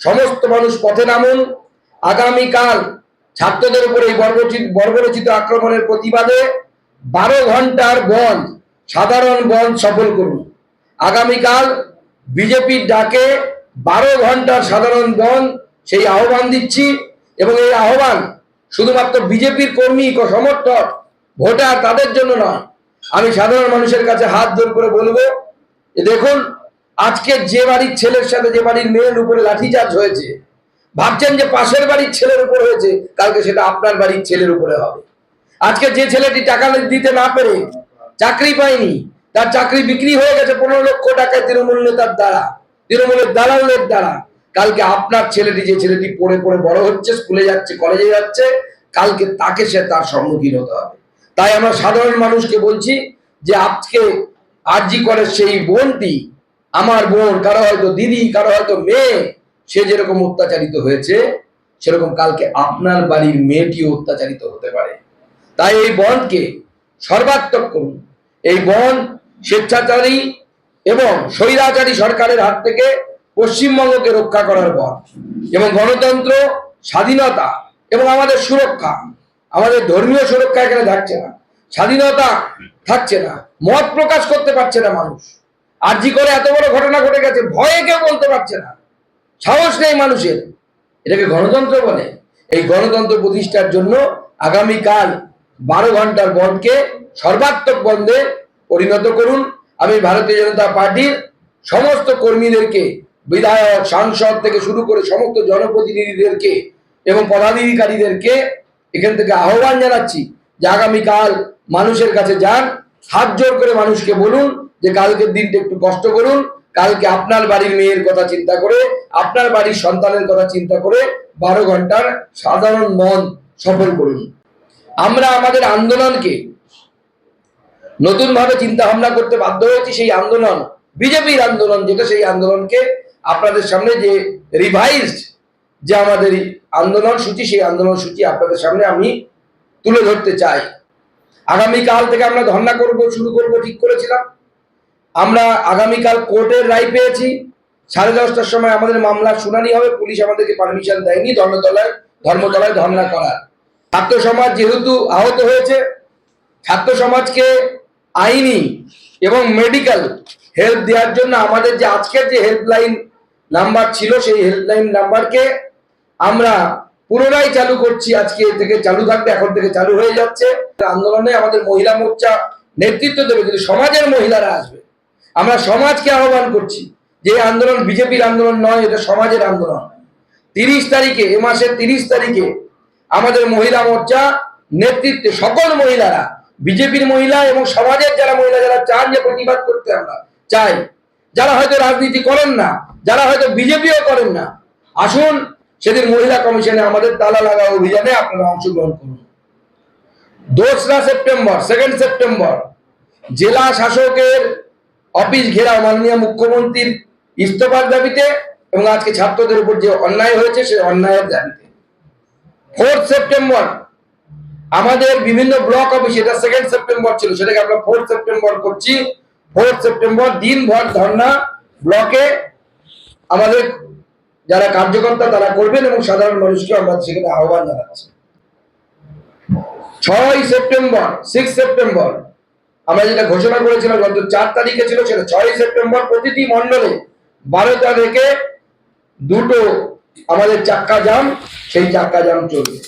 সমস্ত মানুষ পথে নামুন। আগামীকাল ছাত্রদের উপর এই বর্বরচিত বর্বরচিত আক্রমণের প্রতিবাদে বারো ঘণ্টার বন্ধ, সাধারণ বন্ধ সফল করুন। আগামীকাল বিজেপির ডাকে বারো ঘণ্টার সাধারণ বন্ধ, সেই আহ্বান দিচ্ছি এবং এই আহ্বান শুধুমাত্র বিজেপির কর্মী সমর্থক, ভোটার তাদের জন্য নয়, আমি সাধারণ মানুষের কাছে হাত জোর করে বলব দেখুন আজকে যে বাড়ির ছেলের সাথে যে বাড়ির মেয়ের উপরে লাঠিচার্জ হয়েছে, ভাবছেন যে পাশের বাড়ির ছেলের উপর হয়েছে, কালকে সেটা আপনার বাড়ির ছেলের উপরে হবে। আজকে যে ছেলেটি টাকা দিতে না পেরে চাকরি পায়নি, তার চাকরি বিক্রি হয়ে গেছে পনেরো লক্ষ টাকায় তৃণমূল নেতার দ্বারা, তৃণমূলের দালালের দ্বারা। কালকে আপনার ছেলেটি যে ছেলেটি পড়ে পড়ে বড় হচ্ছে, স্কুলে যাচ্ছে, কলেজে যাচ্ছে, কালকে তাকে সে তার সম্মুখীন হতে হবে। তাই আমরা সাধারণ মানুষকে বলছি যে আজকে আরজি করে সেই বোনটি আমার বোন, কারও হয়তো দিদি, কারও হয়তো মেয়ে, সে যেরকম অত্যাচারিত হয়েছে, সেরকম কালকে আপনার বাড়ির মেয়েটিও অত্যাচারিত হতে পারে। তাই এই বনকে সর্বাত্মক করুন। এই বন স্বেচ্ছাচারী এবং স্বৈরাচারী সরকারের হাত থেকে পশ্চিমবঙ্গকে রক্ষা করার বন এবং গণতন্ত্র, স্বাধীনতা এবং আমাদের সুরক্ষা, আমাদের ধর্মীয় সুরক্ষা এখানে থাকছে না, স্বাধীনতা থাকছে না, মত প্রকাশ করতে পারছে না মানুষ। আরজি করে এত বড় ঘটনা ঘটে গেছে, ভয়ে কেউ বলতে পারছে না। সাহস নেই মানুষের। এটাকে গণতন্ত্র বলে। এই গণতন্ত্র প্রতিষ্ঠার জন্য আগামীকাল বারো ঘণ্টার বন্ধকে সর্বাত্মক বন্ধে পরিণত করুন। আমি ভারতীয় জনতা পার্টির সমস্ত কর্মীদেরকে, বিধায়ক, সাংসদ থেকে শুরু করে সমস্ত জনপ্রতিনিধিদেরকে এবং পদাধিকারীদেরকে এখান থেকে আহ্বান জানাচ্ছি যে আগামীকাল মানুষের কাছে যান, হাত জোর করে মানুষকে বলুন যে কালকের দিনটা একটু কষ্ট করুন, কালকে আপনার বাড়ির মেয়ের কথা চিন্তা করে, আপনার বাড়ির সন্তানের কথা চিন্তা করে বারো ঘণ্টার সাধারণ মন সফল করুন। আমরা আমাদের আন্দোলনকে নতুন ভাবে চিন্তা ভাবনা করতে বাধ্য হয়েছি সেই আন্দোলন, বিজেপির আন্দোলন যেটা, সেই আন্দোলনকে আপনাদের সামনে যে রিভাইজড যে আমাদের আন্দোলন সূচি, সেই আন্দোলন সূচি আপনাদের সামনে আমি তুলে ধরতে চাই। আগামীকাল থেকে আমরা ধর্ণা করব, শুরু করব, ঠিক করেছিলাম। আমরা আগামীকাল কোর্টের রায় পেয়েছি। সাড়ে দশটার সময় আমাদের মামলার শুনানি হবে, পুলিশ আমাদেরকে পারমিশন দেয়নি, ধর্মতলায় ধর্মতলায় ধর্ণা করার। ছাত্র সমাজ যেহেতু আহত হয়েছে, ছাত্র সমাজকে আইনি এবং মেডিকেল হেল্প দেওয়ার জন্য আমাদের যে আজকের যে হেল্পলাইন নাম্বার ছিল, সেই হেল্পলাইন নাম্বারকে আমরা পুনরায় চালু করছি। আজকে থেকে চালু থাকবে, এখন থেকে চালু হয়ে যাচ্ছে। আন্দোলনে আমাদের মহিলা মোর্চা নেতৃত্ব দেবে, কিন্তু সমাজের মহিলারা আসবে। আমরা সমাজকে আহ্বান করছি যে আন্দোলন বিজেপির আন্দোলন নয়, এটা সমাজের আন্দোলন। তিরিশ তারিখে, এ মাসের তিরিশ তারিখে আমাদের মহিলা মোর্চা নেতৃত্বে সকল মহিলারা, বিজেপির মহিলা এবং সমাজের যারা মহিলা, যারা চান যে প্রতিবাদ করতে আমরা চাই, যারা হয়তো রাজনীতি করেন না, যারা হয়তো বিজেপিও করেন না, আসুন সেদিন মহিলা কমিশনে আমাদের তালা লাগা অভিযানে আপনারা অংশগ্রহণ করুন। দোসরা সেপ্টেম্বর সেকেন্ড সেপ্টেম্বর, জেলা শাসকের অফিস ঘেরাও মাননীয় মুখ্যমন্ত্রীর ইস্তফার দাবিতে এবং আজকে ছাত্রদের উপর যে অন্যায় হয়েছে, সেই অন্যায়ের দাবিতে। ফোর্থ সেপ্টেম্বর আমাদের বিভিন্ন ব্লক অফিস, এটা সেকেন্ড সেপ্টেম্বর ছিল, সেটাকে আমরা ফোর্থ সেপ্টেম্বর করছি। ফোর্থ সেপ্টেম্বর দিনভর ধর্ণা ব্লকে আমাদের যারা কার্যকর্তা, তারা করবেন এবং সাধারণ মানুষকে আমরা সেখানে আহ্বান জানাচ্ছি। ছয় সেপ্টেম্বর সিক্স সেপ্টেম্বর আমরা যেটা ঘোষণা করেছিলাম গত চার তারিখে ছিল সেটা ছয় সেপ্টেম্বর প্রতিটি মণ্ডলে বারোটা থেকে দুটো আমাদের চাক্কা জাম সেই চাক্কা জাম চলবে।